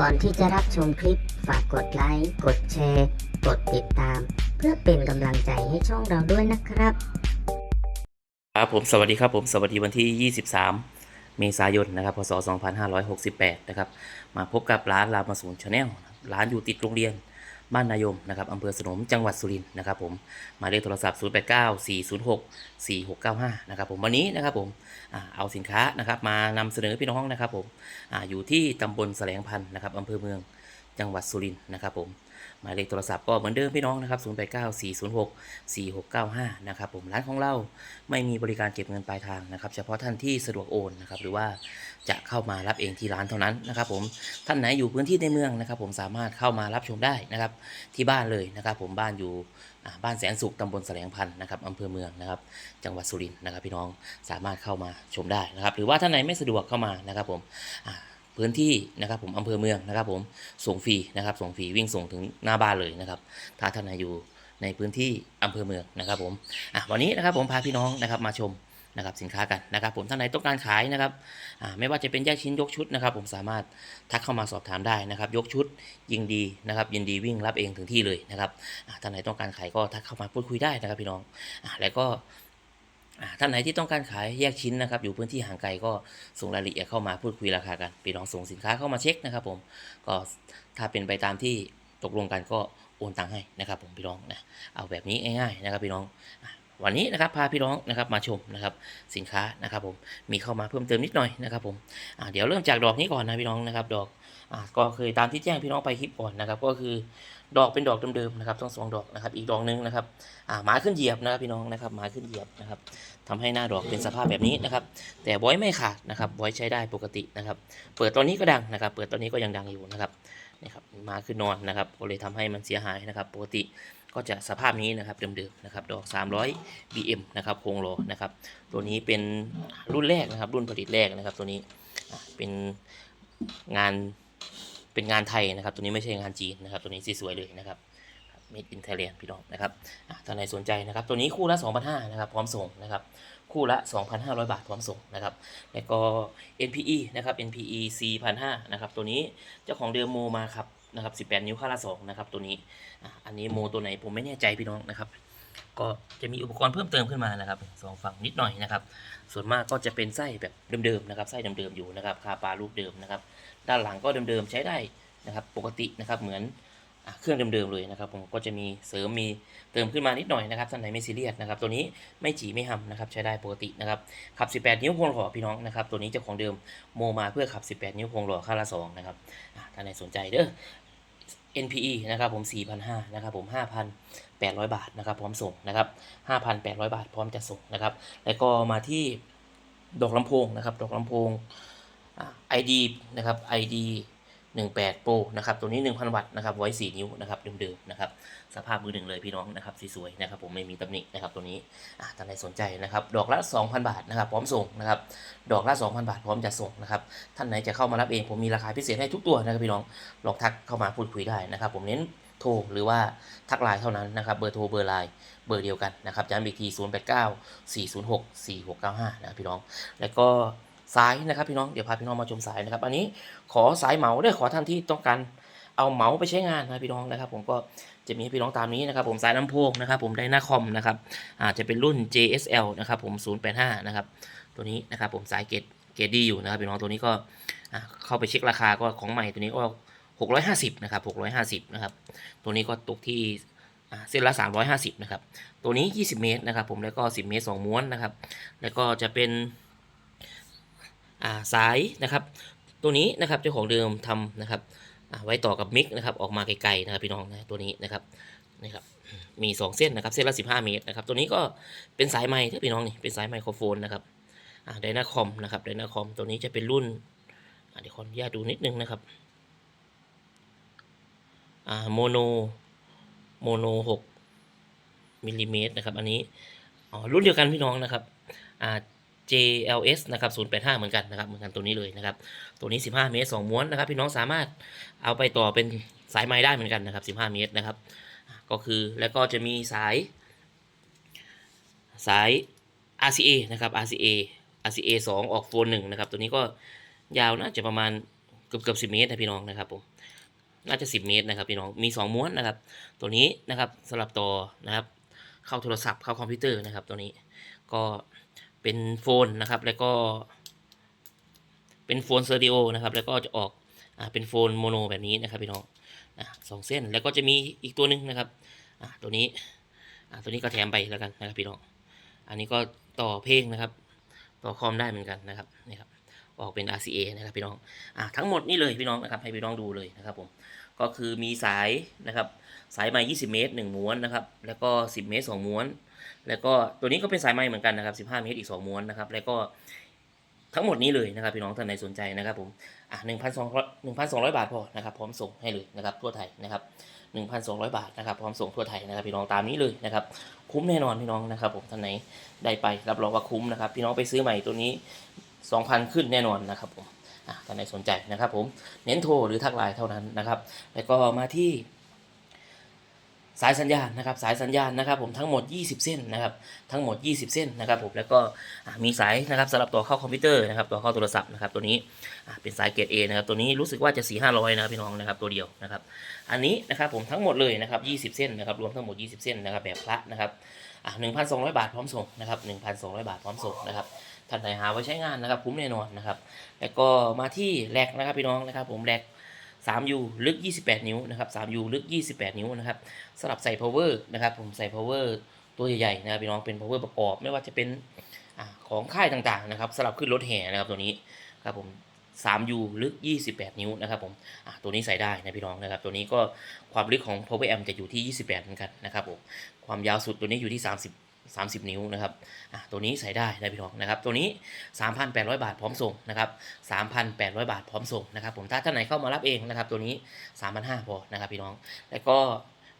ก่อนที่จะรับชมคลิป ฝากกดไลค์ กดแชร์ กดติดตาม เพื่อเป็นกำลังใจให้ช่องเราด้วยนะครับ ครับผมสวัสดีครับผมสวัสดีวันที่ 23 เมษายนนะครับพศ 2568 นะครับ มาพบกับร้านรามสูนชาแนลร้านอยู่ติดโรงเรียน บ้านนายมนะครับอำเภอสนมจังหวัดสุรินทร์นะครับผมหมายเลขโทรศัพท์ 089 406 4695 นะครับผมวันนี้นะครับผมอเอาสินค้านะครับมานำเสนอพี่น้องนะครับผมออยู่ที่ตำบลแสลงพันธ์นะครับอำเภอเมืองจังหวัดสุรินทร์นะครับผม หมายเลขโทรศัพท์ก็เหมือนเดิมพี่น้องนะครับ 089 406 4695 นะครับผมร้านของเราไม่มีบริการเก็บเงินปลายทางนะครับ เฉพาะท่านที่สะดวกโอนนะครับหรือว่าจะเข้ามารับเองที่ร้านเท่านั้นนะครับผมท่านไหนอยู่พื้นที่ในเมืองนะครับ ผมสามารถเข้ามารับชมได้นะครับที่บ้านเลยนะครับผมบ้านอยู่บ้านแสนสุขตำบลแสลงพันธ์นะครับอำเภอเมืองนะครับ จังหวัดสุรินทร์นะครับ พี่น้องสามารถเข้ามาชมได้นะครับ หรือว่าท่านไหนไม่สะดวกเข้ามานะครับผมอ่า พื้นที่นะครับผมอำเภอเมืองนะครับผมส่งฟรีนะครับส่งฟรีวิ่งส่งถึงหน้าบ้านเลยนะครับถ้าท่านไหนอยู่ในพื้นที่อำเภอเมืองนะครับผมอะวันนี้นะครับผมพาพี่น้องนะครับมาชมนะครับสินค้ากันนะครับ ผมท่านไหนต้องการขายนะครับอ่าไม่ว่าจะเป็นแยกชิ้นยกชุดนะครับ ผมสามารถทักเข้ามาสอบถามได้นะครับ ยกชุดยิงดีนะครับ ยินดีวิ่งรับเองถึงที่เลยนะครับอ่าท่านไหนต้องการขายก็ทักเข้ามาพูดคุยได้นะครับพี่น้องอ่าแล้วก็ ท่านไหนที่ต้องการขายแยกชิ้นนะครับ อยู่พื้นที่ห่างไกลก็ส่งรายละเอียดเข้ามาพูดคุยราคากันพี่น้องส่งสินค้าเข้ามาเช็คนะครับ ผมก็ถ้าเป็นไปตามที่ตกลงกันก็โอนตังค์ให้นะครับ ผมพี่น้องนะเอาแบบนี้ง่ายๆนะครับพี่น้องวันนี้นะครับพาพี่น้องนะครับมาชมนะครับสินค้านะครับ ผมมีเข้ามาเพิ่มเติมนิดหน่อยนะครับ ผมเดี๋ยวเริ่มจากดอกนี้ก่อนนะพี่น้องนะครับ ดอกอก็เคยตามที่แจ้งพี่น้องไปคลิปก่อนนะครับ ก็คือ ดอกเป็นดอกเดิมๆนะครับทั้งสองดอกนะครับ อีกดอกหนึงนะครับอ่าหมาขึ้นเหยียบนะครับพี่น้องนะครับหมาขึ้นเหยียบนะครับทำให้หน้าดอกเป็นสภาพแบบนี้นะครับ แต่บอยไม่ขาดนะครับบอยใช้ได้ปกตินะครับ เปิดตอนนี้ก็ดังนะครับ เปิดตอนนี้ก็ยังดังอยู่นะครับนี่ครับหมาขึ้นนอนนะครับก็เลยทำให้มันเสียหายนะครับ ปกติก็จะสภาพนี้นะครับเดิมๆนะครับ ดอก 300 BM นะครับโครงโลนะครับ ตัวนี้เป็นรุ่นแรกนะครับ รุ่นผลิตแรกนะครับ ตัวนี้เป็นงาน เป็นงานไทยนะครับ ตัวนี้ไม่ใช่งานจีนนะครับ ตัวนี้สีสวยเลยนะครับ Made in Thailand พี่น้องนะครับท่านใดสนใจนะครับ ตัวนี้คู่ละ 2,500นะครับ พร้อมส่งนะครับ คู่ละ 2,500 บาทพร้อมส่งนะครับ แล้วก็ NPE นะครับ NPE C1,500 นะครับ ตัวนี้เจ้าของเดิมโมมาครับนะครับ 18 นิ้วค่าละ2นะครับ ตัวนี้ อันนี้โมตัวไหนผมไม่แน่ใจพี่น้องนะครับ ก็จะมีอุปกรณ์เพิ่มเติมขึ้นมานะครับสองฝั่งนิดหน่อยนะครับ ส่วนมากก็จะเป็นไส้แบบเดิมๆนะครับไส้เดิมๆอยู่นะครับคาปลาลูกเดิมนะครับ ด้านหลังก็เดิมๆใช้ได้นะครับปกตินะครับเหมือนอเครื่องเดิมๆเลยนะครับ ผมก็จะมีเสริมมีเติมขึ้นมานิดหน่อยนะครับท่านไหนไม่ซีเรียสนะครับ ตัวนี้ไม่จีไม่หำนะครับใช้ได้ปกตินะครับขับ 18 นิ้วโคงหล่อพี่น้องนะครับ ตัวนี้เจ้าของเดิมโมมาเพื่อขับ 18 นิ้วโคงหล่อค่าละสองนะครับท่านไหนสนใจเด้อ NPE นะครับผม 4,500นะครับผม 5,800 บาทนะครับพร้อมส่งนะครับ 5,800 บาทพร้อมจะส่งนะครับ แล้วก็มาที่ดอกลำโพงนะครับ ดอกลำโพง ID นะครับ ID 18 Pro นะครับตัวนี้ 1,000 วัตต์นะครับไว้ 4 นิ้วนะครับเดิมๆนะครับสภาพมือหนึ่งเลยพี่น้องนะครับสวยๆนะครับผมไม่มีตำหนินะครับตัวนี้อ่าท่านใดสนใจนะครับดอกละ 2,000 บาทนะครับพร้อมส่งนะครับดอกละ 2,000 บาทพร้อมจะส่งนะครับท่านไหนจะเข้ามารับเองผมมีราคาพิเศษให้ทุกตัวนะครับพี่น้องลองทักเข้ามาพูดคุยได้นะครับ ผมเน้นโทรหรือว่าทักไลน์เท่านั้นนะครับเบอร์โทรเบอร์ไลน์เบอร์เดียวกันนะครับย้ำอีกที0 8 9 4 0 6 4 6 9 5 นะครับพี่น้องแล้วก็ สายนะครับพี่น้องเดี๋ยวพาพี่น้องมาชมสายนะครับ อันนี้ขอสายเหมาได้วยขอท่านที่ต้องการเอาเหมาไปใช้งานนะพี่น้องนะครับ ผมก็จะมีให้พี่น้องตามนี้นะครับ ผมสายลำโพงนะครับ ผมได้นาคอมนะครับอาจจะเป็นรุ่น JSL นะครับ ผม 085 นะครับ ตัวนี้นะครับ ผมสายเกตเกตดีอยู่นะครับพี่น้องตัวนี้ก็เข้าไปเช็คราคาก็ของใหม่ตัวนี้ก็650นะครับ650นะครับตัวนี้ก็ตกที่เส้นละ 350นะครับตัวนี้ 20 เมตรนะครับ ผมแล้วก็ 10 เมตร 2 ม้วนนะครับ แล้วก็จะเป็น สายนะครับ ตัวนี้นะครับเจ้าของเดิมทำนะครับไว้ต่อกับมิกนะครับออกมาไกลๆนะครับพี่น้องนะตัวนี้นะครับนะครับมี 2 เส้นนะครับเส้นละ 15 เมตรนะครับตัวนี้ก็เป็นสายไม้ที่พี่น้องนี่เป็นสายไมโครโฟนนะครับไดนาคอมนะครับไดนาคอมตัวนี้จะเป็นรุ่นเดี๋ยวขออนุญาตดูนิดนึงนะครับอ่าโมโนโมโนหกมิลลิเมตรนะครับ อันนี้รุ่นเดียวกันพี่น้องนะครับอ่า JLS นะครับ085 เหมือนกันนะครับเหมือนกันตัวนี้เลยนะครับ ตัวนี้ 15 เมตร 2 ม้วนนะครับ พี่น้องสามารถเอาไปต่อเป็นสายไม้ได้เหมือนกันนะครับ 15 เมตรนะครับ ก็คือแล้วก็จะมีสาย สาย RCA นะครับ RCA RCA 2 ออกโฟน1นะครับ ตัวนี้ก็ยาวน่าจะประมาณเกือบเกือบสิเมตรนะพี่น้องนะครับผม น่าจะ 10 เมตรนะครับพี่น้อง มี 2 ม้วนนะครับ ตัวนี้นะครับสำหรับต่อนะครับ เข้าโทรศัพท์เข้าคอมพิวเตอร์นะครับ ตัวนี้ก็ เป็นโฟนนะครับ แล้วก็ เป็นโฟนสเตอริโอนะครับ แล้วก็จะออกอ่าเป็นโฟนโมโนแบบนี้นะครับพี่น้องอะสองเส้นแล้วก็จะมีอีกตัวหนึ่งนะครับอะตัวนี้อะตัวนี้ก็แถมไปแล้วกันนะครับพี่น้องอันนี้ก็ต่อเพลงนะครับ ต่อคอมได้เหมือนกันนะครับนี่ครับออกเป็น RCA นะครับพี่น้องอะทั้งหมดนี่เลยพี่น้องนะครับให้พี่น้องดูเลยนะครับผมก็คือมีสายนะครับสายไม้20 เมตร 1 ม้วนนะครับ แล้วก็ 10 เมตร 2 ม้วน แล้วก็ตัวนี้ก็เป็นสายไม้เหมือนกันนะครับ15 เมตรอีก 2 ม้วนนะครับ แล้วก็ทั้งหมดนี้เลยนะครับพี่น้องท่านใดสนใจนะครับผมอะ1,200 1,200บาทพอนะครับพร้อมส่งให้เลยนะครับทั่วไทยนะครับ1,200บาทนะครับพร้อมส่งทั่วไทยนะครับพี่น้องตามนี้เลยนะครับคุ้มแน่นอนพี่น้องนะครับผมท่านไหนได้ไปรับรองว่าคุ้มนะครับพี่น้องไปซื้อใหม่ตัวนี้2,000ขึ้นแน่นอนนะครับผมอะท่านใดสนใจนะครับผมเน้นโทรหรือทักไลน์เท่านั้นนะครับแล้วก็มาที่ สายสัญญาณนะครับสายสัญญาณนะครับผมทั้งหมด 20 เส้นนะครับทั้งหมด 20 เส้นนะครับผมแล้วก็มีสายนะครับสำหรับต่อเข้าคอมพิวเตอร์นะครับต่อเข้าโทรศัพท์นะครับตัวนี้เป็นสายเกรด A นะครับตัวนี้รู้สึกว่าจะ 4 500นะครับพี่น้องนะครับตัวเดียวนะครับอันนี้นะครับผมทั้งหมดเลยนะครับ 20 เส้นนะครับรวมทั้งหมด 20 เส้นนะครับแบบพระนะครับอะ1,200บาทพร้อมส่งนะครับ1,200บาทพร้อมส่งนะครับท่านไหนหาไว้ใช้งานนะครับคุ้มแน่นอนนะครับแล้วก็มาที่แรกนะครับพี่น้องนะครับผมแรก 3U ลึก 28 นิ้วนะครับ 3U ลึก 28 นิ้วนะครับสำหรับใส่ power นะครับ ผมใส่ power ตัวใหญ่ๆนะครับพี่น้องเป็น power ประกอบ ไม่ว่าจะเป็นอของค่ายต่างๆนะครับสำหรับขึ้นรถแห่นะครับตัวนี้ครับผม 3U ลึก 28 นิ้วนะครับผมตัวนี้ใส่ได้นะพี่น้องนะครับ ตัวนี้ก็ความลึกของ power amp จะอยู่ที่ 28 เหมือนกันนะครับผมความยาวสุดตัวนี้อยู่ที่ 30 30 นิ้วนะครับตัวนี้ใส่ได้นะพี่น้องนะครับ ตัวนี้ 3,800 บาทพร้อมส่งนะครับ 3,800 บาทพร้อมส่งนะครับ ผมถ้าท่านไหนเข้ามารับเองนะครับ ตัวนี้ 3,500พอนะครับพี่น้อง แล้วก็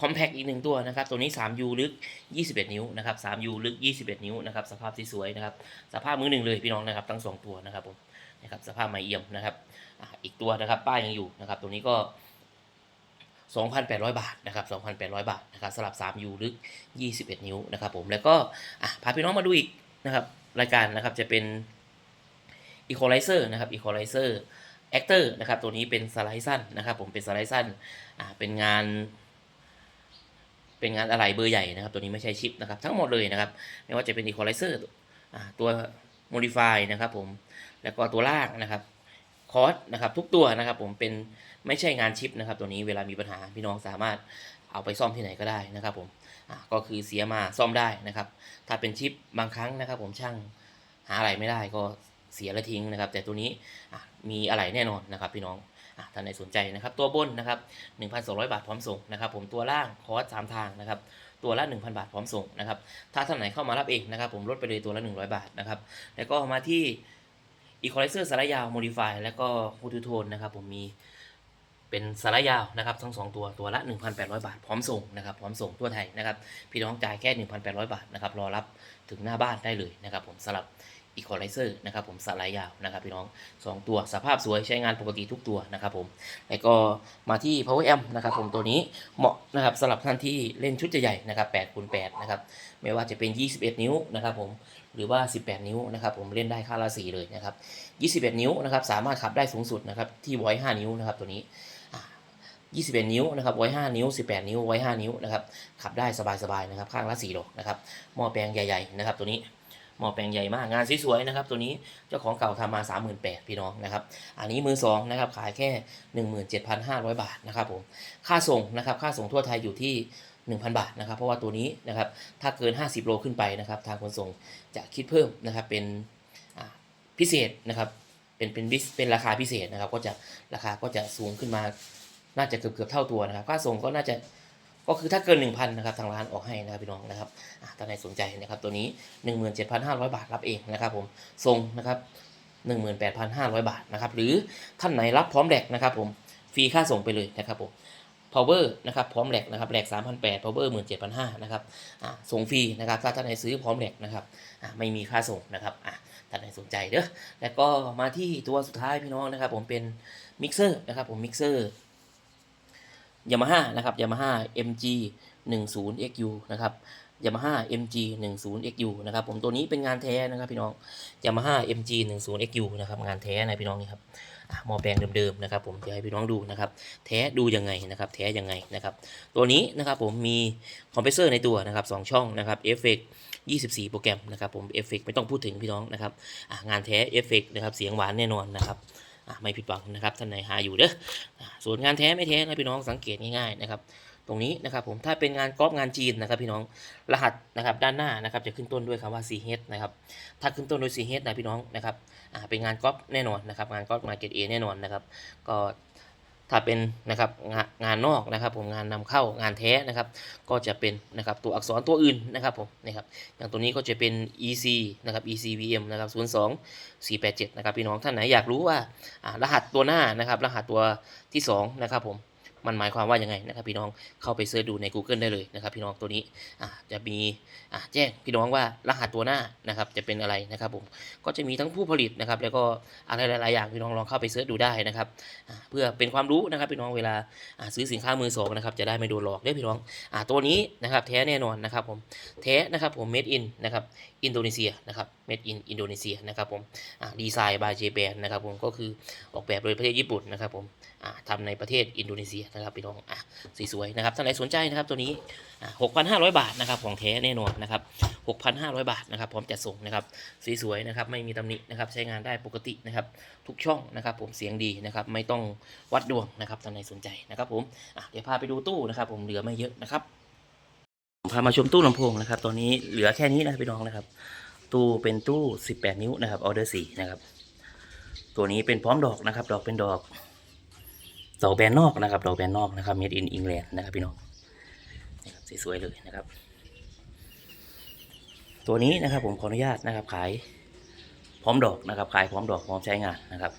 คอมแพกอีกหนึ่งตัวนะครับ ตัวนี้ 3U ลึก 21 นิ้วนะครับ 3U ลึก 21 นิ้วนะครับ สภาพสวยนะครับ สภาพมือหนึ่งเลยพี่น้องนะครับ ทั้งสองตัวนะครับผมนะครับ สภาพไม่เอี่ยมนะครับออีกตัวนะครับ ป้ายยังอยู่นะครับ ตัวนี้ก็ 2,800 บาทนะครับ 2,800 บาทนะครับสำหรับ 3U ลึก 21 นิ้วนะครับผม แล้วก็พาพี่น้องมาดูอีกนะครับรายการนะครับจะเป็น Equalizer นะครับ Equalizer Actor นะครับตัวนี้เป็นสไลด์สั้นนะครับผมเป็นสไลด์สั้นอ่าเป็นงาน เป็นงานอะไรเบอร์ใหญ่นะครับ ตัวนี้ไม่ใช่ชิปนะครับทั้งหมดเลยนะครับไม่ว่าจะเป็น Equalizer อ่าตัว Modify นะครับผมแล้วก็ตัวล่างนะครับ คอร์สนะครับทุกตัวนะครับผมเป็นไม่ใช่งานชิปนะครับ ตัวนี้เวลามีปัญหาพี่น้องสามารถเอาไปซ่อมที่ไหนก็ได้นะครับผมก็คือเสียมาซ่อมได้นะครับ ถ้าเป็นชิปบางครั้งนะครับ ผมช่างหาอะไรไม่ได้ก็เสียและทิ้งนะครับ แต่ตัวนี้มีอะไรแน่นอนนะครับ พี่น้องอะท่านใดสนใจนะครับ ตัวบนนะครับ 1,200 บาทพร้อมส่งนะครับ ผมตัวล่างคอร์สสามทางนะครับตัวละ 1,000 บาทพร้อมส่งนะครับ ถ้าท่านไหนเข้ามารับเองนะครับ ผมลดไปเลยตัวละ 100 บาทนะครับ แล้วก็มาที่ Equalizer สไลด์ยาว Modify แล้วก็ p u t u t o n นะครับผมมีเป็นสไลยาวนะครับทั้งสองตัวตัวละ 1,800 บาท พร้อมส่งนะครับพร้อมส่งทั่วไทยนะครับพี่น้องจ่ายแค่ 1,800 บาทนะครับรอรับถึงหน้าบ้านได้เลยนะครับผมสำหรับ Equalizer นะครับผมสไลยาวนะครับพี่น้อง 2 ตัวสภาพสวยใช้งานปกติทุกตัวนะครับผมแล้วก็มาที่ Power Amp นะครับผมตัวนี้เหมาะนะครับสำหรับท่านที่เล่นชุดใหญ่ๆนะครับ8คูณ8นะครับไม่ว่าจะเป็น 21 นิ้วนะครับผม หรือว่า 18 นิ้วนะครับผมเล่นได้ค่าละสีเลยนะครับ 21 นิ้วนะครับสามารถขับได้สูงสุดนะครับที่ไว้5นิ้วนะครับตัวนี้21 นิ้วนะครับไว้5นิ้ว 18 นิ้วไว้5นิ้วนะครับขับได้สบายๆนะครับข้างละ4โลนะครับหม้อแปลงใหญ่ๆนะครับตัวนี้หม้อแปลงใหญ่มากงานสวยๆนะครับตัวนี้เจ้าของเก่าทำมา 38,000พี่น้องนะครับอันนี้มือสองนะครับขายแค่ 17,500 บาทนะครับผมค่าส่งนะครับค่าส่งทั่วไทยอยู่ที่ 1,000 บาทนะครับ เพราะว่าตัวนี้นะครับถ้าเกิน 50 โลขึ้นไปนะครับทางขนส่งจะคิดเพิ่มนะครับเป็นพิเศษนะครับเป็นเป็นบิสเป็นราคาพิเศษนะครับ ก็จะราคาก็จะสูงขึ้นมาน่าจะเกือบเกือบเท่าตัวนะครับค่าส่งก็น่าจะก็คือถ้าเกิน 1,000นะครับทางร้านออกให้นะครับพี่น้องนะครับถ้าใครสนใจนะครับตัวนี้ 17,500 บาทรับเองนะครับผมส่งนะครับ18,500 บาทนะครับหรือท่านไหนรับพร้อมแหลกนะครับผมฟรีค่าส่งไปเลยนะครับผม power นะครับพร้อมแหลกนะครับแหลก3,800 power 17,500นะครับส่งฟรีนะครับถ้าท่านไหนซื้อพร้อมแหลกนะครับไม่มีค่าส่งนะครับท่านไหนสนใจเด้อแล้วก็มาที่ตัวสุดท้ายพี่น้องนะครับ ผมเป็นมิกเซอร์นะครับผมมิกเซอร์ยามาฮ่านะครับยามาฮ่า MG 10 XU นะครับยามาฮ่า MG 10 XU นะครับผมตัวนี้เป็นงานแท้นะครับพี่น้องยามาฮ่า MG 10 XU นะครับงานแท้นะพี่น้องนี่ครับ หม้อแปลงเดิมๆนะครับ ผมจะให้พี่น้องดูนะครับแท้ดูยังไงนะครับแท้ยังไงนะครับ ตัวนี้นะครับผมมีคอมเพรสเซอร์ในตัวนะครับสองช่องนะครับเอฟเฟก24 โปรแกรมนะครับผมเอฟเฟกไม่ต้องพูดถึงพี่น้องนะครับงานแท้เอฟเฟกนะครับเสียงหวานแน่นอนนะครับไม่ผิดหวังนะครับท่านไหนหาอยู่เด้อส่วนงานแท้ไม่แท้นะพี่น้องสังเกตง่ายๆนะครับ ตรงนี้นะครับผมถ้าเป็นงานกอล์ฟงานจีนนะครับพี่น้องรหัสนะครับด้านหน้านะครับจะขึ้นต้นด้วยคำว่า CH นะครับถ้าขึ้นต้นด้วย CH นะพี่น้องนะครับอ่าเป็นงานกอล์ฟแน่นอนนะครับงานกอล์ฟมาเก็ตเอแน่นอนนะครับก็ถ้าเป็นนะครับงานงานนอกนะครับผมงานนำเข้างานแท้นะครับ ก็จะเป็นนะครับตัวอักษรตัวอื่นนะครับผมนะครับอย่างตัวนี้ก็จะเป็น EC นะครับ ECVM นะครับ02 487นะครับพี่น้องท่านไหนอยากรู้ว่าอ่ารหัสตัวหน้านะครับ รหัสตัวที่สองนะครับผม มันหมายความว่ายังไงนะครับพี่น้องเข้าไปเสิร์ชดูใน Google ได้เลยนะครับพี่น้องตัวนี้จะมีแจ้งพี่น้องว่ารหัสตัวหน้านะครับจะเป็นอะไรนะครับผมก็จะมีทั้งผู้ผลิตนะครับแล้วก็อะไรหลายๆอย่างพี่น้องลองเข้าไปเสิร์ชดูได้นะครับเพื่อเป็นความรู้นะครับพี่น้องเวลาซื้อสินค้ามือสองนะครับจะได้ไม่โดนหลอกด้อพี่น้องตัวนี้นะครับแท้แน่นอนนะครับผมแท้นะครับผม made in นะครับอินโดนีเซียนะครับ made in อินโดนีเซียนะครับผมดีไซน์ by Japan นะครับผมก็คือออกแบบโดยประเทศญี่ปุ่นนะครับผมอ่าทำในประเทศอินโดนีเซียนะครับพี่น้องอะสวยๆนะครับท่านไหนสนใจนะครับตัวนี้ 6,500 บาทนะครับของแท้แน่นอนนะครับ 6,500 บาทนะครับพร้อมจัดส่งนะครับสวยๆนะครับไม่มีตำหนินะครับใช้งานได้ปกตินะครับทุกช่องนะครับผมเสียงดีนะครับไม่ต้องวัดดวงนะครับท่านไหนสนใจนะครับผมเดี๋ยวพาไปดูตู้นะครับผมเหลือไม่เยอะนะครับผมพามาชมตู้ลำโพงนะครับตอนนี้เหลือแค่นี้นะพี่น้องนะครับ ตู้เป็นตู้ 18 นิ้วนะครับออเดอร์4นะครับ ตัวนี้เป็นพร้อมดอกนะครับ ดอกเป็นดอก ดอกแบนนอกนะครับ ดอกแบนนอกนะครับ made in England นะครับพี่น้องนะครับสวยๆเลยนะครับ ตัวนี้นะครับผมขออนุญาตนะครับ ขายพร้อมดอกนะครับ ขายพร้อมดอกพร้อมใช้งานนะครับ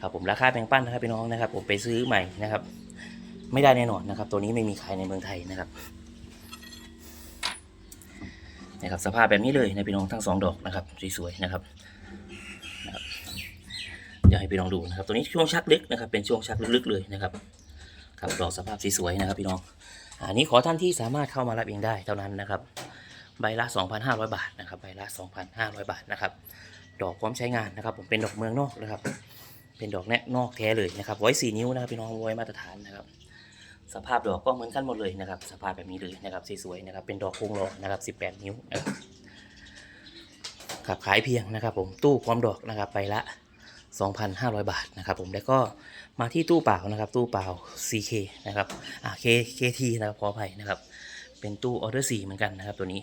ครับผมราคาแบ่งปั้นนะครับพี่น้องนะครับ ผมไปซื้อใหม่นะครับ ไม่ได้แน่นอนนะครับ ตัวนี้ไม่มีขายในเมืองไทยนะครับ นะครับสภาพแบบนี้เลยนะพี่น้องทั้งสองดอกนะครับสวยๆนะครับเดี๋ยวให้พี่น้องดูนะครับตัวนี้ช่วงชักลึกนะครับ เป็นช่วงชักลึกๆเลยนะครับครับดอกสภาพสวยๆนะครับพี่น้องอันนี้ขอท่านที่สามารถเข้ามารับเองได้เท่านั้นนะครับ ใบละ 2,500 บาทนะครับใบละ 2,500 บาทนะครับ ดอกพร้อมใช้งานนะครับ ผมเป็นดอกเมืองนอกนะครับ เป็นดอกแนะนอกแท้เลยนะครับไว้4นิ้วนะครับพี่น้องไว้มาตรฐานนะครับ สภาพดอกก็เหมือนกันหมดเลยนะครับ สภาพแบบนี้เลยนะครับสวยๆนะครับ เป็นดอกโครงหล่อนะครับ 18 นิ้วนะครับขายเพียงนะครับ ผมตู้พร้อมดอกนะครับใบละ 2,500 บาทนะครับผมแล้วก็มาที่ตู้เปล่านะครับ ตู้เปล่า CK นะครับอ่า K KT นะครับขออภัยนะครับ เป็นตู้ออเดอร์4เหมือนกันนะครับตัวนี้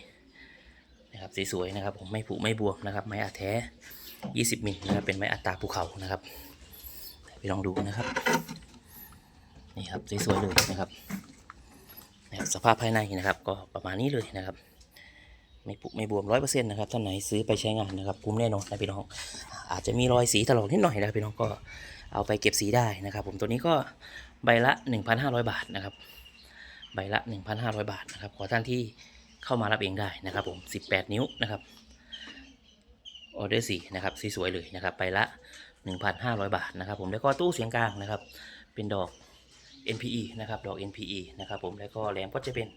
นะครับสวยๆนะครับผมไม่ผุไม่บวมนะครับไม้อัดแท้ 20มิลนะครับเป็นไม้อัดตาภูเขานะครับไปลองดูนะครับ นี่ครับสวยๆเลยนะครับนะครับ สภาพภายในนะครับ ก็ประมาณนี้เลยนะครับ ไม่ปุไม่บวมร้อยเปอร์เซ็นต์นะครับท่านไหนซื้อไปใช้งานนะครับคุ้มแน่นอนนะพี่น้อง อาจจะมีรอยสีถลอกนิดหน่อยนะพี่น้องก็เอาไปเก็บสีได้นะครับ ผมตัวนี้ก็ใบละ 1,500 บาทนะครับใบละ 1,500 บาทนะครับ ขอท่านที่เข้ามารับเองได้นะครับผม18 นิ้วนะครับออเดอร์สีนะครับสวยๆเลยนะครับใบละ 1,500 บาทนะครับ ผมแล้วก็ตู้เสียงกลางนะครับ เป็นดอก NPE นะครับดอก NPE นะครับผมแล้วก็แหลมก็จะเป็น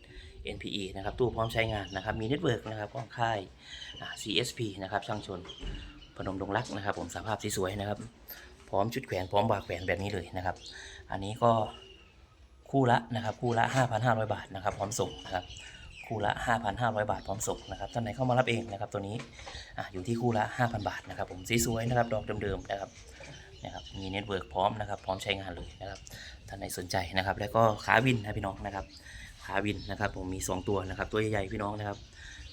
NPE นะครับตู้พร้อมใช้งานนะครับมีเน็ตเวิร์กนะครับของค่าย CSP นะครับช่างชนพนมดงรักนะครับ ผมสภาพสวยๆนะครับ พร้อมชุดแขวนพร้อมบากแขวนแบบนี้เลยนะครับ อันนี้ก็คู่ละนะครับคู่ละ 5,500 บาทนะครับพร้อมส่งนะครับคู่ละ 5,500 บาทพร้อมส่งนะครับท่านไหนเข้ามารับเองนะครับตัวนี้ออยู่ที่คู่ละ 5,000 บาทนะครับผมสวยๆนะครับดอกเดิมๆนะครับ นะครับมีเน็ตเวิร์กพร้อมนะครับ พร้อมใช้งานเลยนะครับท่านไหนสนใจนะครับ แล้วก็ขาวินนะพี่น้องนะครับขาวินนะครับผมมี 2 ตัวนะครับ ตัวใหญ่ๆพี่น้องนะครับ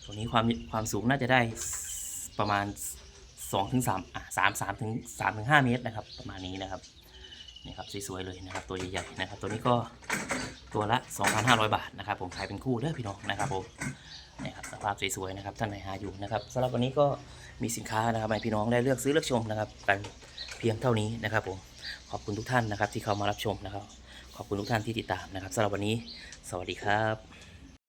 ตัวนี้ความความสูงน่าจะได้ประมาณ2ถึง3อะ3 3ถึง3ถึง5เมตรนะครับ ประมาณนี้นะครับนี่ครับสวยๆเลยนะครับ ตัวใหญ่ๆนะครับ ตัวนี้ก็ตัวละ 2,500 บาทนะครับ ผมขายเป็นคู่เด้อพี่น้องนะครับผมนี่ครับสภาพสวยๆนะครับท่านไหนหาอยู่นะครับสำหรับวันนี้ก็มีสินค้านะครับให้พี่น้องได้เลือกซื้อเลือกชมนะครับกัน พียงเท่านี้นะครับผมขอบคุณทุกท่านนะครับที่เข้ามารับชมนะครับ ขอบคุณทุกท่านที่ติดตามนะครับสำหรับวันนี้ สวัสดีครับ